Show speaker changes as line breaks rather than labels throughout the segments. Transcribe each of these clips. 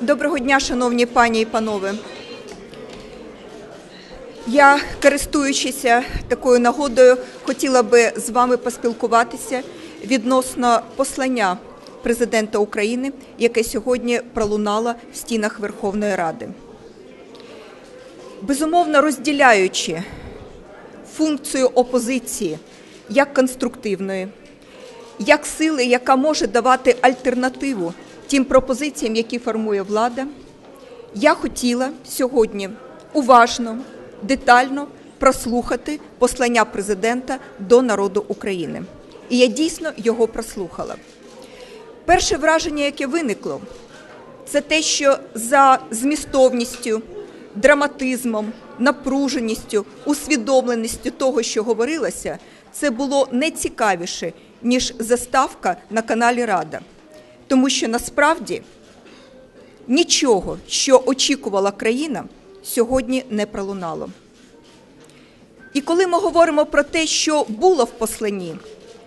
Доброго дня, шановні пані і панове. Я, користуючися такою нагодою, хотіла би з вами поспілкуватися відносно послання президента України, яке сьогодні пролунало в стінах Верховної Ради. Безумовно, розділяючи функцію опозиції як конструктивної, як сили, яка може давати альтернативу тим пропозиціям, які формує влада, я хотіла сьогодні уважно, детально прослухати послання президента до народу України. І я дійсно його прослухала. Перше враження, яке виникло, це те, що за змістовністю, драматизмом, напруженістю, усвідомленістю того, що говорилося, це було не цікавіше, ніж заставка на каналі Рада. Тому що насправді нічого, що очікувала країна, сьогодні не пролунало. І коли ми говоримо про те, що було в посланні,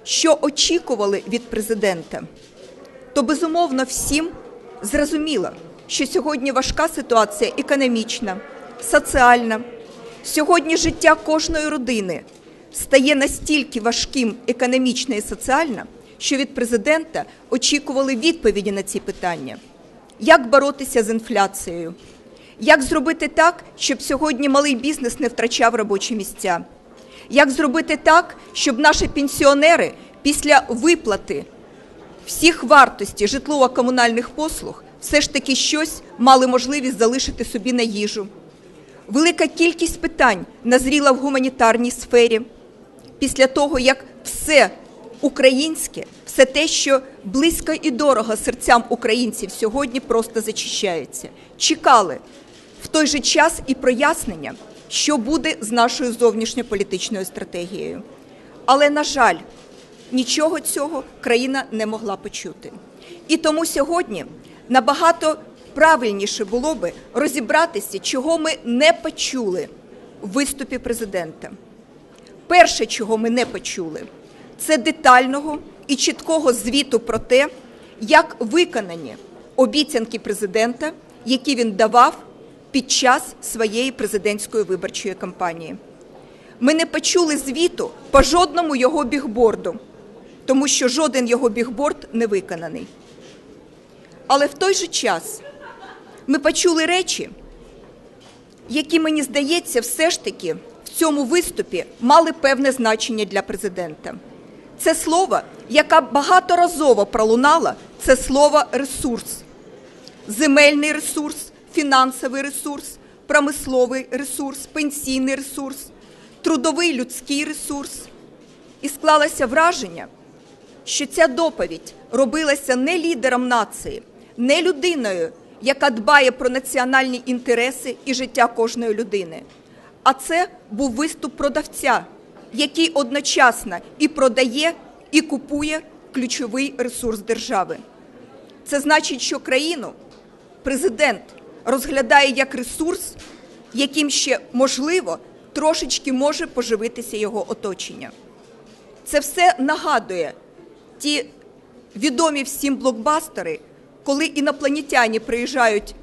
що очікували від президента, то безумовно всім зрозуміло, що сьогодні важка ситуація економічна, соціальна. Сьогодні життя кожної родини стає настільки важким економічно і соціально, що від президента очікували відповіді на ці питання. Як боротися з інфляцією? Як зробити так, щоб сьогодні малий бізнес не втрачав робочі місця? Як зробити так, щоб наші пенсіонери після виплати всіх вартості житлово-комунальних послуг все ж таки щось мали можливість залишити собі на їжу? Велика кількість питань назріла в гуманітарній сфері після того, як все українське, все те, що близько і дорого серцям українців сьогодні просто зачищається. Чекали в той же час і прояснення, що буде з нашою зовнішньополітичною стратегією. Але, на жаль, нічого цього країна не могла почути. І тому сьогодні набагато правильніше було би розібратися, чого ми не почули в виступі президента. Перше, чого ми не почули, це детального і чіткого звіту про те, як виконані обіцянки президента, які він давав під час своєї президентської виборчої кампанії. Ми не почули звіту по жодному його бігборду, тому що жоден його бігборд не виконаний. Але в той же час ми почули речі, які, мені здається, все ж таки в цьому виступі мали певне значення для президента. Це слово, яке багаторазово пролунало, це слово ресурс, земельний ресурс, фінансовий ресурс, промисловий ресурс, пенсійний ресурс, трудовий людський ресурс. І склалося враження, що ця доповідь робилася не лідером нації, не людиною, яка дбає про національні інтереси і життя кожної людини. А це був виступ продавця, який одночасно і продає, і купує ключовий ресурс держави. Це значить, що країну президент розглядає як ресурс, яким ще можливо трошечки може поживитися його оточення. Це все нагадує ті відомі всім блокбастери, коли інопланетяни приїжджають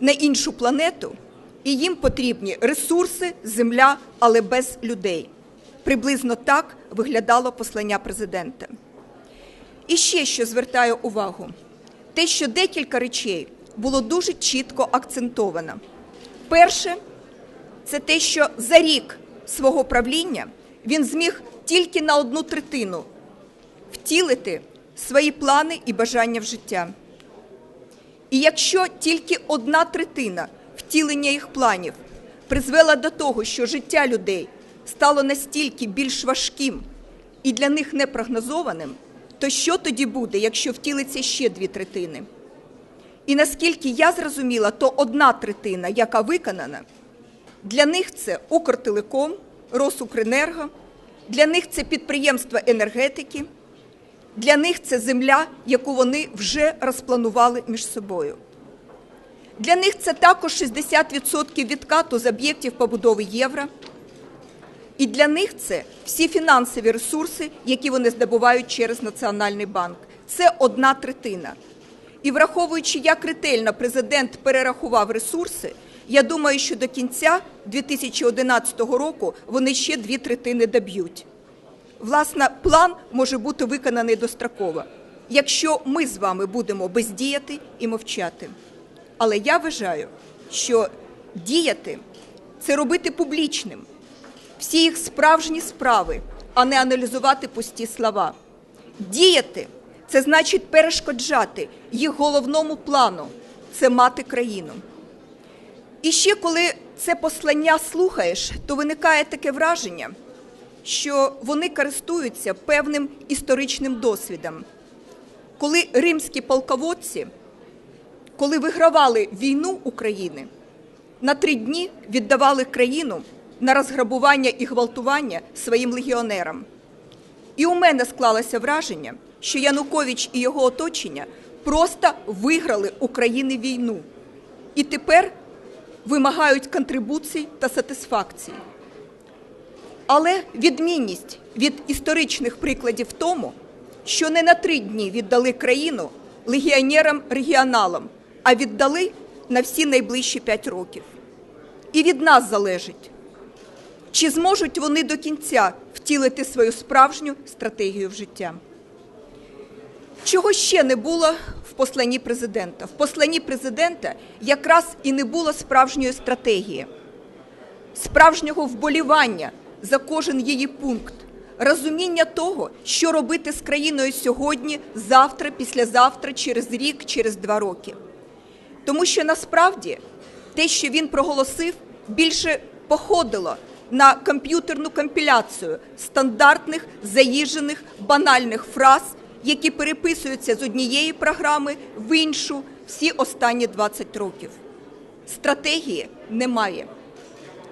на іншу планету, і їм потрібні ресурси, земля, але без людей. Приблизно так виглядало послання президента. І ще що звертаю увагу: те, що декілька речей було дуже чітко акцентовано. Перше, це те, що за рік свого правління він зміг тільки на одну третину втілити свої плани і бажання в життя. І якщо тільки одна третина втілення їх планів призвела до того, що життя людей стало настільки більш важким і для них непрогнозованим, то що тоді буде, якщо втілиться ще дві третини? І наскільки я зрозуміла, то одна третина, яка виконана, для них це Укртелеком, Росукренерго, для них це підприємства енергетики, для них це земля, яку вони вже розпланували між собою. Для них це також 60% відкату з об'єктів побудови євро. І для них це всі фінансові ресурси, які вони здобувають через Національний банк. Це одна третина. І враховуючи, як ретельно президент перерахував ресурси, я думаю, що до кінця 2011 року вони ще дві третини доб'ють. Власне, план може бути виконаний достроково, якщо ми з вами будемо бездіяти і мовчати. Але я вважаю, що діяти це робити публічним всі їх справжні справи, а не аналізувати пусті слова. Діяти це значить перешкоджати їх головному плану це мати країну. І ще коли це послання слухаєш, то виникає таке враження, що вони користуються певним історичним досвідом. Коли римські полководці, коли вигравали війну України, на три дні віддавали країну на розграбування і гвалтування своїм легіонерам. І у мене склалося враження, що Янукович і його оточення просто виграли України війну і тепер вимагають контрибуцій та сатисфакцій. Але відмінність від історичних прикладів в тому, що не на три дні віддали країну легіонерам-регіоналам, а віддали на всі найближчі п'ять років. І від нас залежить, чи зможуть вони до кінця втілити свою справжню стратегію в життя. Чого ще не було в посланні президента? В посланні президента якраз і не було справжньої стратегії, справжнього вболівання за кожен її пункт, розуміння того, що робити з країною сьогодні, завтра, післязавтра, через рік, через два роки. Тому що насправді те, що він проголосив, більше походило на комп'ютерну компіляцію стандартних заїжджених банальних фраз, які переписуються з однієї програми в іншу всі останні 20 років. Стратегії немає.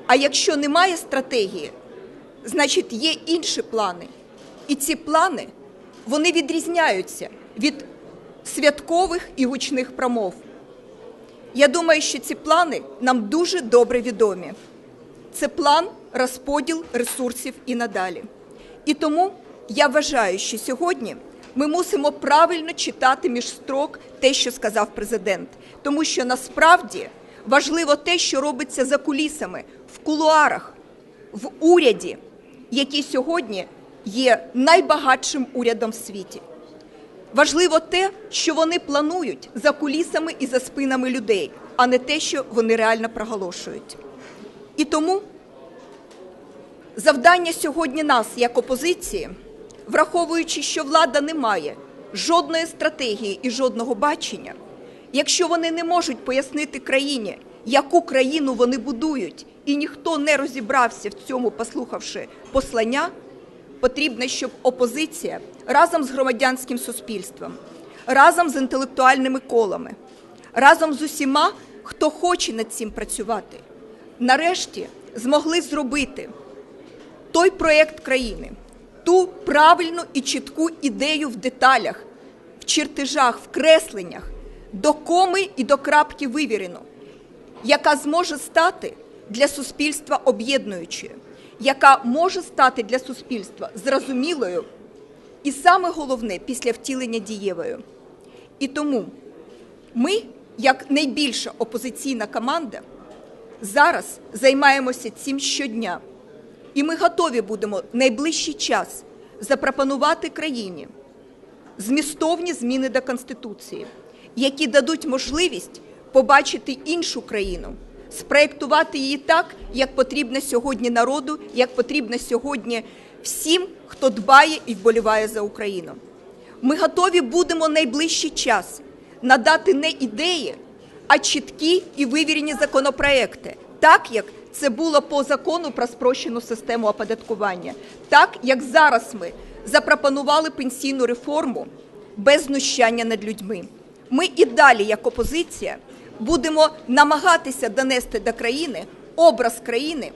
А якщо немає стратегії, значить є інші плани. І ці плани вони відрізняються від святкових і гучних промов. Я думаю, що ці плани нам дуже добре відомі. Це план розподіл ресурсів і надалі. І тому я вважаю, що сьогодні ми мусимо правильно читати між строк те, що сказав президент, тому що насправді важливо те, що робиться за кулісами, в кулуарах, в уряді, який сьогодні є найбагатшим урядом в світі. Важливо те, що вони планують за кулісами і за спинами людей, а не те, що вони реально проголошують. І тому завдання сьогодні нас, як опозиції, враховуючи, що влада не має жодної стратегії і жодного бачення, якщо вони не можуть пояснити країні, яку країну вони будують, і ніхто не розібрався в цьому, послухавши послання, потрібно, щоб опозиція разом з громадянським суспільством, разом з інтелектуальними колами, разом з усіма, хто хоче над цим працювати, нарешті змогли зробити той проєкт країни, ту правильну і чітку ідею в деталях, в чертежах, в кресленнях, до коми і до крапки вивірену, яка зможе стати для суспільства об'єднуючою, яка може стати для суспільства зрозумілою і саме головне після втілення дієвою. І тому ми, як найбільша опозиційна команда, зараз займаємося цим щодня. І ми готові будемо найближчий час запропонувати країні змістовні зміни до Конституції, які дадуть можливість побачити іншу країну, спроєктувати її так, як потрібно сьогодні народу, як потрібно сьогодні всім, хто дбає і вболіває за Україну. Ми готові будемо найближчий час надати не ідеї, а чіткі і вивірені законопроекти, так як це було по закону про спрощену систему оподаткування, так як зараз ми запропонували пенсійну реформу без знущання над людьми. Ми і далі, як опозиція, будемо намагатися донести до країни образ країни,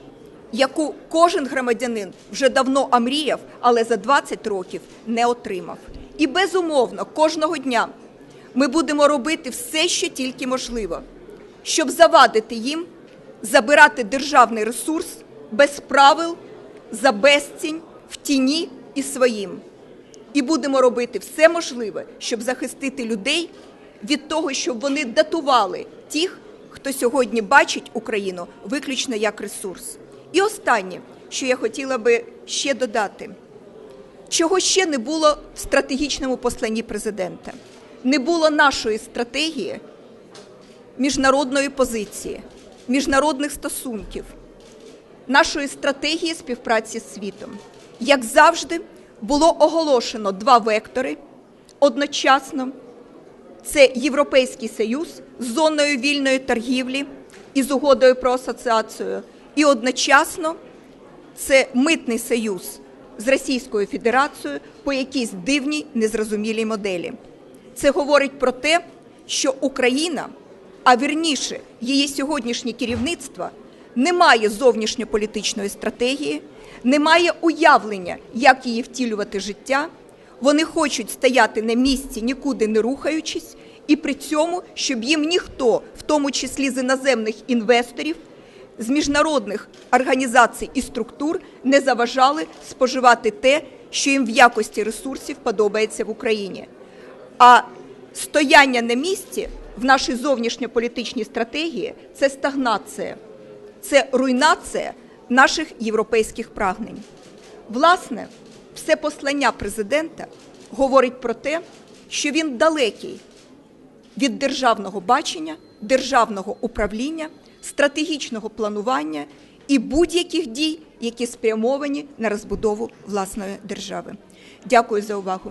яку кожен громадянин вже давно омріяв, але за 20 років не отримав. І безумовно, кожного дня ми будемо робити все, що тільки можливо, щоб завадити їм забирати державний ресурс без правил, за безцінь, в тіні і своїм. І будемо робити все можливе, щоб захистити людей від того, щоб вони датували тих, хто сьогодні бачить Україну виключно як ресурс. І останнє, що я хотіла би ще додати, чого ще не було в стратегічному посланні президента. Не було нашої стратегії міжнародної позиції, міжнародних стосунків, нашої стратегії співпраці з світом. Як завжди, було оголошено два вектори одночасно. Це Європейський Союз з зоною вільної торгівлі і з угодою про асоціацію, і одночасно це митний союз з Російською Федерацією по якійсь дивній незрозумілій моделі. Це говорить про те, що Україна, а вірніше, її сьогоднішнє керівництво, не має зовнішньополітичної стратегії, не має уявлення, як її втілювати життя. Вони хочуть стояти на місці, нікуди не рухаючись, і при цьому, щоб їм ніхто, в тому числі з іноземних інвесторів, з міжнародних організацій і структур, не заважали споживати те, що їм в якості ресурсів подобається в Україні. А стояння на місці в нашій зовнішньополітичній стратегії це стагнація, це руйнація наших європейських прагнень. Власне, все послання президента говорить про те, що він далекий від державного бачення, державного управління, стратегічного планування і будь-яких дій, які спрямовані на розбудову власної держави. Дякую за увагу.